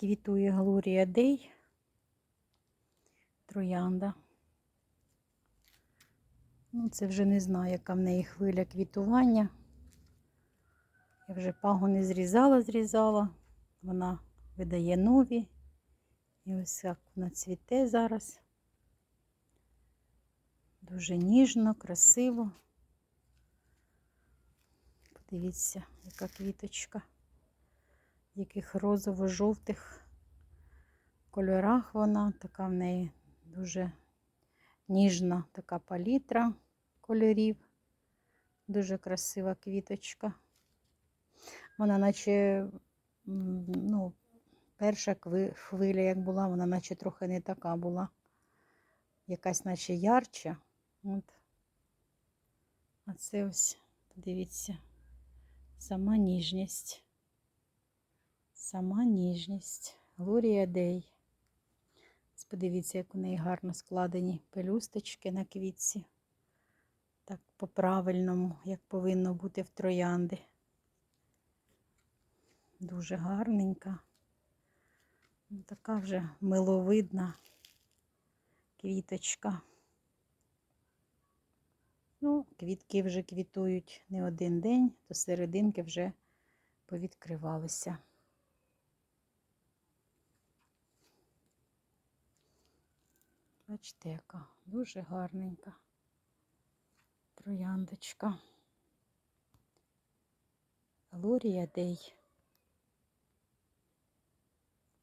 квітує Глорія Дей. Троянда. Ну, це вже не знаю, яка в неї хвиля квітування. Я вже пагони зрізала, зрізала. Вона видає нові. І ось як вона цвіте зараз. Дуже ніжно, красиво. Подивіться, яка квіточка, яких розово-жовтих кольорах вона, така в неї дуже ніжна така палітра кольорів. Дуже красива квіточка. Вона наче, ну, перша хвиля, як була, вона наче трохи не така була. Якась наче ярча. От. А це ось, подивіться, сама ніжність. Сама ніжність. Глорія Дей. Подивіться, як у неї гарно складені пелюсточки на квітці. Так по-правильному, як повинно бути в троянди. Дуже гарненька. Ну, Така вже миловидна квіточка. Ну, квітки вже квітують не один день, то серединки вже повідкривалися. Бачите, яка дуже гарненька трояндочка. Лорія Дей.